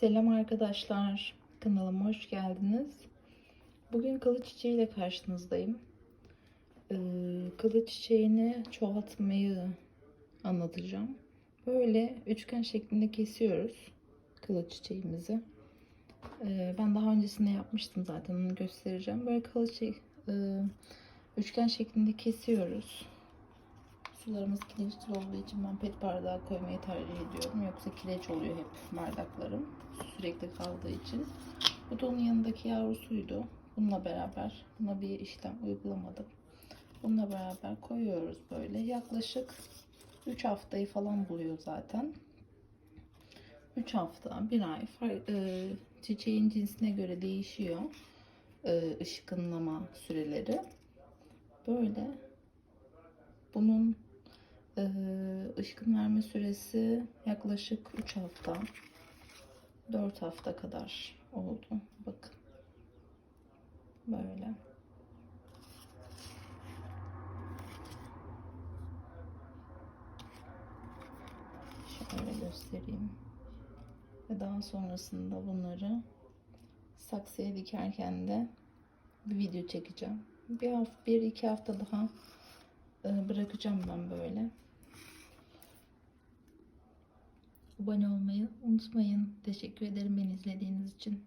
Selam arkadaşlar. Kanalıma hoş geldiniz. Bugün kılıç çiçeği ile karşınızdayım. Ee, kılıç çiçeğini çoğaltmayı anlatacağım. Böyle üçgen şeklinde kesiyoruz kılıç çiçeğimizi. Ee, ben daha öncesinde yapmıştım zaten onu göstereceğim. Böyle kılıç e, üçgen şeklinde kesiyoruz. Sularımız kireçli olduğu için ben pet bardağı koymayı tercih ediyorum. Yoksa kireç oluyor hep bardaklarım. Sürekli kaldığı için. Bu da onun yanındaki yavrusuydu. Bununla beraber buna bir işlem uygulamadım. Bununla beraber koyuyoruz böyle. Yaklaşık 3 haftayı falan buluyor zaten. 3 hafta, 1 ay e, çiçeğin cinsine göre değişiyor. E, ışıklanma süreleri. Böyle bunun ışkın verme süresi yaklaşık 3 hafta. 4 hafta kadar oldu. Bakın. Böyle. Şöyle göstereyim. Ve daha sonrasında bunları saksıya dikerken de bir video çekeceğim. Bir hafta, bir iki hafta daha e, bırakacağım ben böyle. Abone olmayı unutmayın. Teşekkür ederim beni izlediğiniz için.